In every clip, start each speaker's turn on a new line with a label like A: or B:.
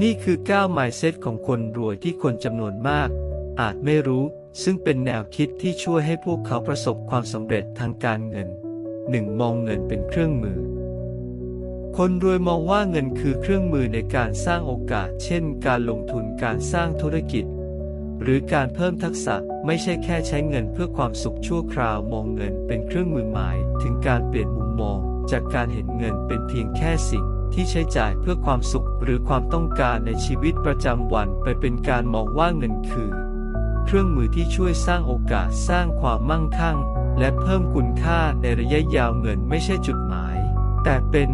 A: นี่คือ9 mindset ของคนรวยที่คนจำนวนมาก อาจไม่รู้ ซึ่งเป็นแนวคิดที่ช่วยให้พวกเขาประสบความสำเร็จทางการเงิน 1. มองเงินเป็นเครื่องมือ คนรวยมองว่าเงินคือเครื่องมือในการสร้างโอกาส เช่น การลงทุนการสร้างธุรกิจ หรือการเพิ่มทักษะไม่ใช่แค่ใช้เงินเพื่อความสุขชั่วคราวมองเงินเป็นเครื่องมือหมาย ถึงการเปลี่ยนมุมมอง จากการเห็นเงินเป็นเพียงแค่สิ่ง ที่ใช้จ่ายเพื่อความสุขหรือความต้องการในชีวิตประจำวันไปเป็นการมองว่าเงินคือ เครื่องมือที่ช่วยสร้างโอกาสสร้างความมั่งคั่ง และเพิ่มคุณค่าในระยะยาวเงินไม่ใช่จุดหมาย แต่เป็น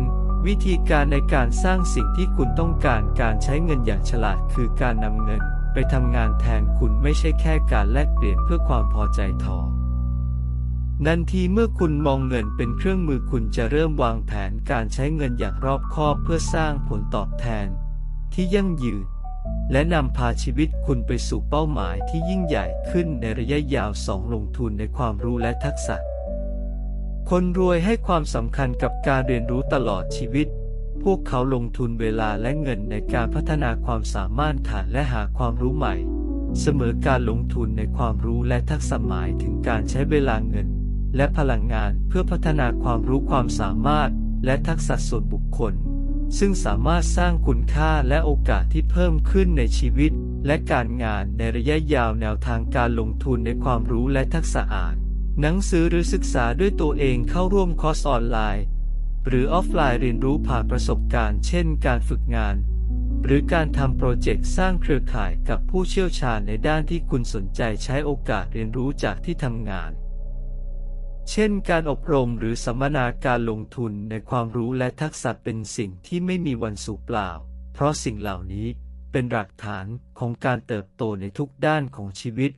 A: วิธีการในการสร้างสิ่งที่คุณต้องการการใช้เงินอย่างฉลาดคือการนำเงิน ไปทำงานแทนคุณไม่ใช่แค่การแลกเปลี่ยนเพื่อความพอใจทอง นันทีเมื่อคุณมองเงินเป็นเครื่องมือคุณจะเริ่มวางแผนการใช้เงินอย่างรอบคอบเพื่อสร้างผลตอบแทน ที่ยั่งยืน และนำพาชีวิตคุณไปสู่เป้าหมายที่ยิ่งใหญ่ขึ้นในระยะยาวสองลงทุนในความรู้และทักษะ คนรวยให้ความสำคัญกับการเรียนรู้ตลอดชีวิต พวกเขาลงทุนเวลาและเงินในการพัฒนาความสามารถฐานและหาความรู้ใหม่ เสมอการลงทุนในความรู้และทักษะหมายถึงการใช้เวลาเงิน และพลังงานเพื่อพัฒนาความรู้ความสามารถ และทักษะส่วนบุคคล ซึ่งสามารถสร้างคุณค่าและโอกาสที่เพิ่มขึ้นในชีวิต และการงานในระยะยาวแนวทางการลงทุนในความรู้และทักษะอ่าน หนังสือหรือศึกษาด้วยตัวเองเข้าร่วมคอร์สออนไลน์ หรือออฟไลน์เรียนรู้ผ่านประสบการณ์ เช่น การฝึกงานหรือการทำโปรเจกต์สร้างเครือข่ายกับผู้เชี่ยวชาญในด้านที่คุณสนใจใช้โอกาสเรียนรู้จากที่ทำงาน เช่นการอบรมหรือสัมมนาการลงทุนในความรู้และทักษะเป็นสิ่งที่ไม่มีวันสูญเปล่า เพราะสิ่งเหล่านี้เป็นหลักฐานของการเติบโตในทุกด้านของชีวิต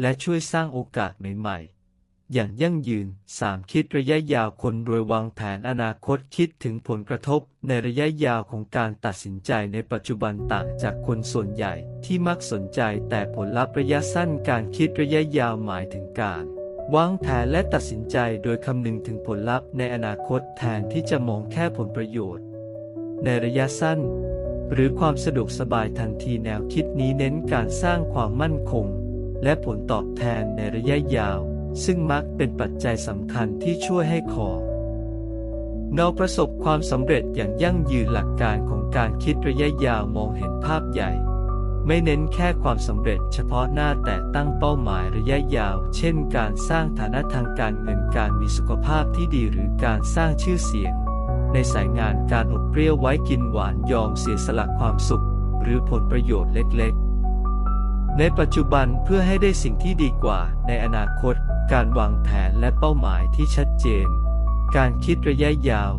A: และช่วยสร้างโอกาสใหม่ๆ อย่างยั่งยืน 3. คิดระยะยาวคนรวยวางแผนอนาคตคิดถึงผลกระทบในระยะยาวของการตัดสินใจในปัจจุบันต่างจากคนส่วนใหญ่ที่มักสนใจแต่ผลลัพธ์ระยะสั้นการคิดระยะยาวหมายถึงการ วางแผนและตัดสินใจโดยคำนึงถึงผลลัพธ์ในอนาคตแทนที่จะมองแค่ผลประโยชน์ ในระยะสั้น หรือความสะดวกสบายทันทีแนวคิดนี้เน้นการสร้างความมั่นคง และผลตอบแทนในระยะยาว ซึ่งมักเป็นปัจจัยสำคัญที่ช่วยให้ขอเราประสบความสำเร็จอย่างยั่งยืนหลักการของการคิดระยะยาวมองเห็นภาพใหญ่ ไม่เน้นแค่ความสำเร็จเฉพาะหน้าแต่ตั้งเป้าหมายระยะยาว เช่น การสร้างฐานะทางการเงินการมีสุขภาพที่ดีหรือการสร้างชื่อเสียง ในสายงานการอดเปรี้ยวไว้กินหวานยอมเสียสละความสุข หรือผลประโยชน์เล็กๆ ในปัจจุบันเพื่อให้ได้สิ่งที่ดีกว่า ในอนาคต การวางแผนและเป้าหมายที่ชัดเจน การคิดระยะยาว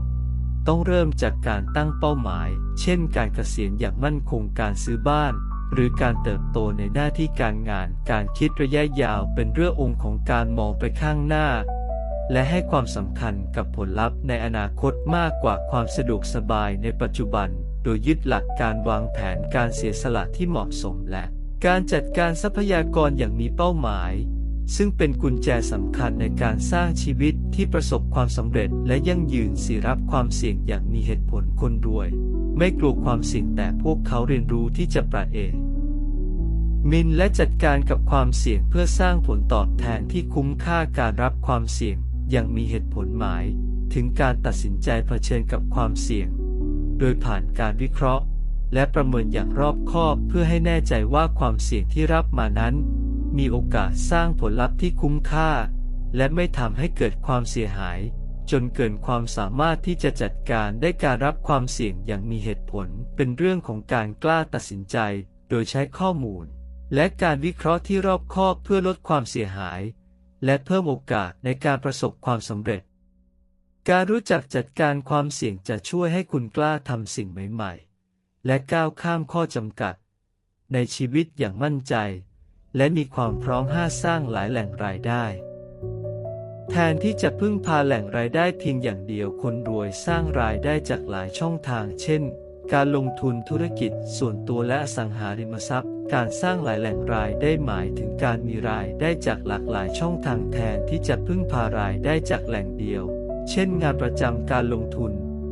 A: ต้องเริ่มจากการตั้งเป้าหมาย เช่น การเกษียณอย่างมั่นคงการซื้อบ้าน หรือการเติบโตในหน้าที่การงาน การคิดระยะยาวเป็นเรื่ององค์ของการมองไปข้างหน้า และให้ความสำคัญกับผลลัพธ์ในอนาคตมากกว่าความสะดวกสบายในปัจจุบัน โดยยึดหลักการวางแผนการเสียสละที่เหมาะสมและ การจัดการทรัพยากรอย่างมีเป้าหมาย ซึ่งเป็นกุญแจสำคัญในการสร้างชีวิตที่ประสบความสำเร็จและยั่งยืนสิรับความเสี่ยงอย่างมีเหตุผลคนรวย ไม่กลัวความเสี่ยงแต่พวกเขาเรียนรู้ที่จะประเอมินและจัดการกับความเสี่ยงเพื่อสร้างผลตอบแทนที่คุ้มค่าการรับความเสี่ยงอย่างมีเหตุผลหมาย ถึงการตัดสินใจเผชิญกับความเสี่ยง โดยผ่านการวิเคราะห์ และประเมินอย่างรอบคอบเพื่อให้แน่ใจว่าความเสี่ยงที่รับมานั้น มีโอกาสสร้างผลลัพธ์ที่คุ้มค่า และไม่ทำให้เกิดความเสียหาย จนเกินความสามารถที่จะจัดการได้การรับความเสี่ยงอย่างมีเหตุผล เป็นเรื่องของการกล้าตัดสินใจ โดยใช้ข้อมูล และการวิเคราะห์ที่รอบคอบเพื่อลดความเสียหาย และเพิ่มโอกาสในการประสบความสำเร็จ การรู้จักจัดการความเสี่ยงจะช่วยให้คุณกล้าทำสิ่งใหม่ๆ และก้าวข้ามข้อจำกัด ในชีวิตอย่างมั่นใจ และมีความพร้อมห้าสร้างหลายแหล่งรายได้ แทนที่จะพึ่งพาแหล่งรายได้เพียงอย่างเดียวคนรวยสร้างรายได้จากหลายช่องทาง เช่น การลงทุนธุรกิจส่วนตัวและสังหาริมทรัพย์ การสร้างหลายแหล่งรายได้หมายถึงการมีรายได้จากหลากหลายช่องทางแทนที่จะพึ่งพารายได้จากแหล่งเดียว เช่น งานประจำการลงทุน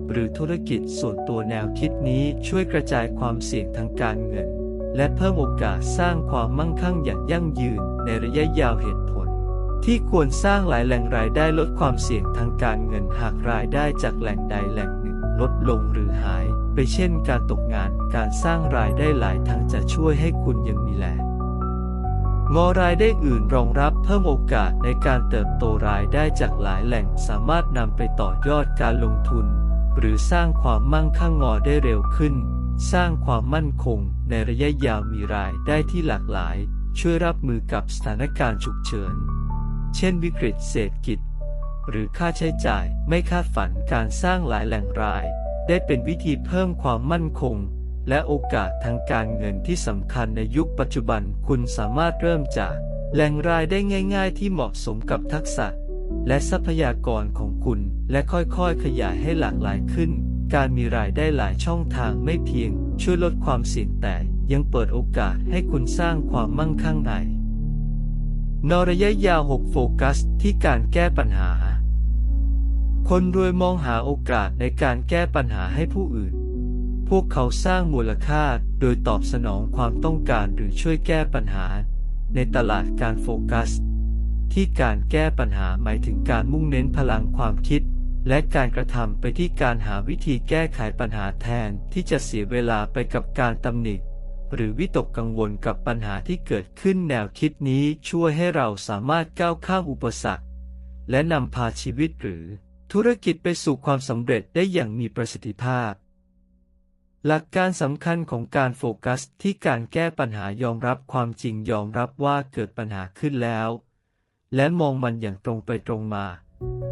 A: หรือธุรกิจส่วนตัวแนวคิดนี้ช่วยกระจายความเสี่ยงทางการเงิน และเพิ่มโอกาสสร้างความมั่งคั่งอย่างยั่งยืนในระยะยาวเหตุ ที่ควรสร้างหลายแหล่งรายได้ลดความเสี่ยงทางการเงินหากรายได้จากแหล่งใดแหล่งหนึ่งลดลงหรือหาย ไปเช่นการตกงานการสร้างรายได้หลายทางจะช่วยให้คุณยังมีแหล่งงอรายได้อื่นรองรับเพิ่มโอกาสในการเติบโตรายได้จากหลายแหล่งสามารถนำไปต่อยอดการลงทุน หรือสร้างความมั่งคั่งงอได้เร็วขึ้น สร้างความมั่นคงในระยะยาวมีรายได้ที่หลากหลาย ช่วยรับมือกับสถานการณ์ฉุกเฉิน เช่นวิกฤตเศรษฐกิจ หรือค่าใช้จ่ายไม่คาดฝันการสร้างหลายแหล่งราย ได้เป็นวิธีเพิ่มความมั่นคง และโอกาสทางการเงินที่สำคัญในยุคปัจจุบันคุณสามารถเริ่มจาก แหล่งรายได้ง่าย ๆ ที่เหมาะสมกับทักษะ และทรัพยากรของคุณและค่อยๆ ขยายให้หลากหลายขึ้น การมีรายได้หลายช่องทางไม่เพียง ช่วยลดความเสี่ยงแต่ยังเปิดโอกาสให้คุณสร้างความมั่งคั่งใน นระยะยาว 6 โฟกัสที่การแก้ปัญหา คนรวยมองหาโอกาสในการแก้ปัญหาให้ผู้อื่น พวกเขาสร้างมูลค่าโดยตอบสนองความต้องการหรือช่วยแก้ปัญหา ในตลาดการโฟกัส ที่การแก้ปัญหาหมายถึงการมุ่งเน้นพลังความคิด และการกระทำไปที่การหาวิธีแก้ไขปัญหาแทนที่จะเสียเวลาไปกับการตำหนิ หรือวิตกกังวลกับปัญหาที่เกิดขึ้นแนวคิดนี้ช่วยให้เราสามารถก้าวข้ามอุปสรรค และนำพาชีวิตหรือ ธุรกิจไปสู่ความสำเร็จได้อย่างมีประสิทธิภาพ หลักการสำคัญของการโฟกัสที่การแก้ปัญหายอมรับความจริงยอมรับว่าเกิดปัญหาขึ้นแล้ว และมองมันอย่างตรงไปตรงมา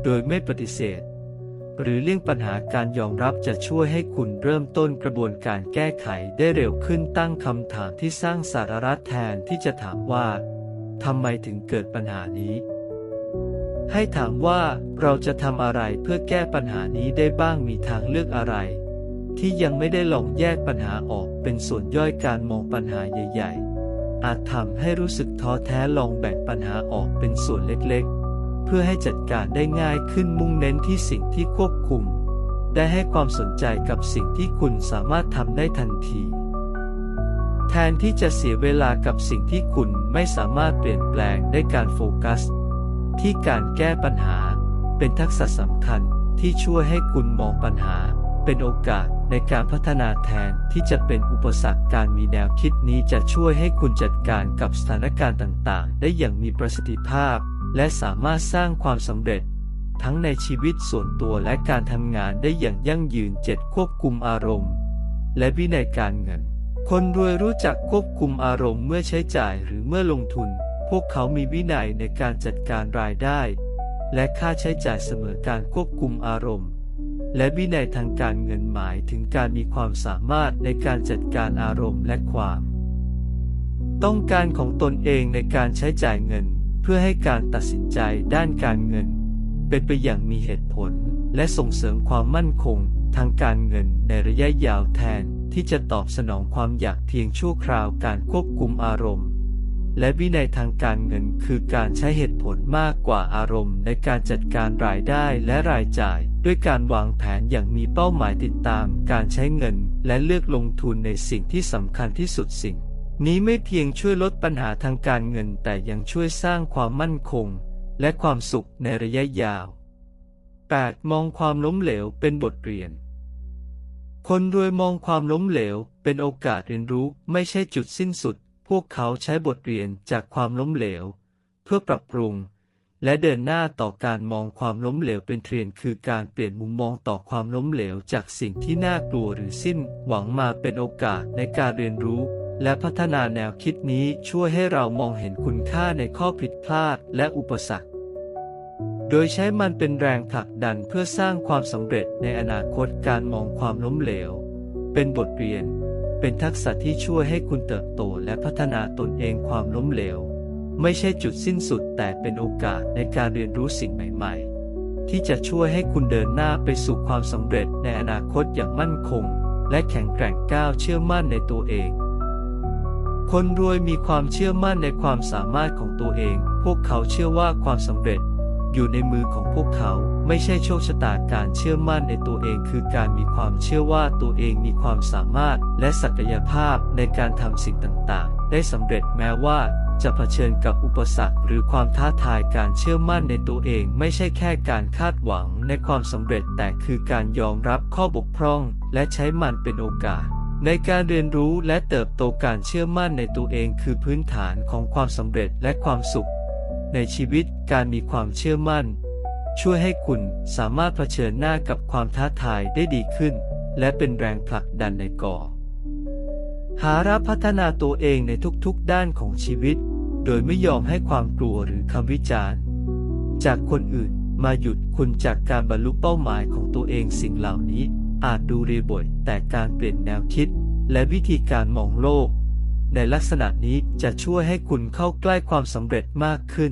A: โดยไม่ปฏิเสธ หรือเลี่ยงปัญหาการยอมรับจะช่วยให้คุณเริ่มต้นกระบวนการแก้ไขได้เร็วขึ้นตั้งคำถามที่สร้างสาระแทนที่จะถามว่าทำไมถึงเกิดปัญหานี้ ให้ถามว่าเราจะทำอะไรเพื่อแก้ปัญหานี้ได้บ้างมีทางเลือกอะไร ที่ยังไม่ได้ลองแยกปัญหาออกเป็นส่วนย่อยการมองปัญหาใหญ่ ๆ อาจทำให้รู้สึกท้อแท้ลองแบ่งปัญหาออกเป็นส่วนเล็กๆ เพื่อให้จัดการได้ง่ายขึ้นมุ่งเน้นที่สิ่งที่ควบคุม ได้ให้ความสนใจกับสิ่งที่คุณสามารถทำได้ทันที แทนที่จะเสียเวลากับสิ่งที่คุณไม่สามารถเปลี่ยนแปลงได้การโฟกัส ที่การแก้ปัญหา เป็นทักษะสำคัญที่ช่วยให้คุณมองปัญหา เป็นโอกาสในการพัฒนาแทนที่จะเป็นอุปสรรคการมีแนวคิดนี้จะช่วยให้คุณจัดการกับสถานการณ์ต่าง ๆ ได้อย่างมีประสิทธิภาพ และสามารถสร้างความสำเร็จ ทั้งในชีวิตส่วนตัวและการทำงานได้อย่างยั่งยืนเจ็ดควบคุมอารมณ์ และวินัยการเงิน คนรวยรู้จักควบคุมอารมณ์เมื่อใช้จ่ายหรือเมื่อลงทุน พวกเขามีวินัยในการจัดการรายได้ และค่าใช้จ่ายเสมอการควบคุมอารมณ์ และวินัยทางการเงินหมายถึงการมีความสามารถในการจัดการอารมณ์และความ ต้องการของตนเองในการใช้จ่ายเงิน เพื่อให้การตัดสินใจด้านการเงิน เป็นไปอย่างมีเหตุผล และส่งเสริมความมั่นคงทางการเงินในระยะยาวแทนที่จะตอบสนองความอยากเพียงชั่วคราวการควบคุมอารมณ์ และวินัยทางการเงินคือการใช้เหตุผลมากกว่าอารมณ์ในการจัดการรายได้และรายจ่าย ด้วยการวางแผนอย่างมีเป้าหมายติดตามการใช้เงิน และเลือกลงทุนในสิ่งที่สำคัญที่สุดสิ่ง นี้ไม่เพียงช่วยลดปัญหาทางการเงินแต่ยังช่วยสร้างความมั่นคง และความสุขในระยะยาว 8. มองความล้มเหลวเป็นบทเรียน คนรวยมองความล้มเหลวเป็นโอกาสเรียนรู้ไม่ใช่จุดสิ้นสุด พวกเขาใช้บทเรียนจากความล้มเหลว เพื่อปรับปรุง และเดินหน้าต่อการมองความล้มเหลวเป็นเทรนด์คือการเปลี่ยนมุมมองต่อความล้มเหลวจากสิ่งที่น่ากลัวหรือสิ้นหวังมาเป็นโอกาสในการเรียนรู้ และพัฒนาแนวคิดนี้ช่วยให้เรามองเห็นคุณค่าในข้อผิดพลาดและอุปสรรค โดยใช้มันเป็นแรงผลักดันเพื่อสร้างความสำเร็จในอนาคตการมองความล้มเหลว เป็นบทเรียน เป็นทักษะที่ช่วยให้คุณเติบโตและพัฒนาตนเองความล้มเหลว ไม่ใช่จุดสิ้นสุดแต่เป็นโอกาสในการเรียนรู้สิ่งใหม่ๆ ที่จะช่วยให้คุณเดินหน้าไปสู่ความสำเร็จในอนาคตอย่างมั่นคง และแข็งแกร่งก้าวเชื่อมั่นในตัวเอง คนรวยมีความเชื่อมั่นในความสามารถของตัวเอง พวกเขาเชื่อว่าความสำเร็จ อยู่ในมือของพวกเขา ไม่ใช่โชคชะตาการเชื่อมั่นในตัวเองคือการมีความเชื่อว่าตัวเองมีความสามารถ และศักยภาพในการทำสิ่งต่างๆ ได้สำเร็จแม้ว่าจะเผชิญกับอุปสรรคหรือความท้าทายการเชื่อมั่นในตัวเองไม่ใช่แค่การคาดหวังในความสำเร็จแต่คือการยอมรับข้อบกพร่อง และใช้มันเป็นโอกาส ในการเรียนรู้และเติบโตการเชื่อมั่นในตัวเองคือพื้นฐานของความสำเร็จและความสุข ในชีวิตการมีความเชื่อมั่น ช่วยให้คุณสามารถเผชิญหน้ากับความท้าทายได้ดีขึ้น และเป็นแรงผลักดันในก่อ หารับพัฒนาตัวเองในทุกๆด้านของชีวิต โดยไม่ยอมให้ความกลัวหรือคำวิจารณ์ จากคนอื่นมาหยุดคุณจากการบรรลุเป้าหมายของตัวเองสิ่งเหล่านี้ อาจดูเรียบยแต่การเปลี่ยนแนวคิด และวิธีการมองโลก ในลักษณะนี้จะช่วยให้คุณเข้าใกล้ความสำเร็จมากขึ้น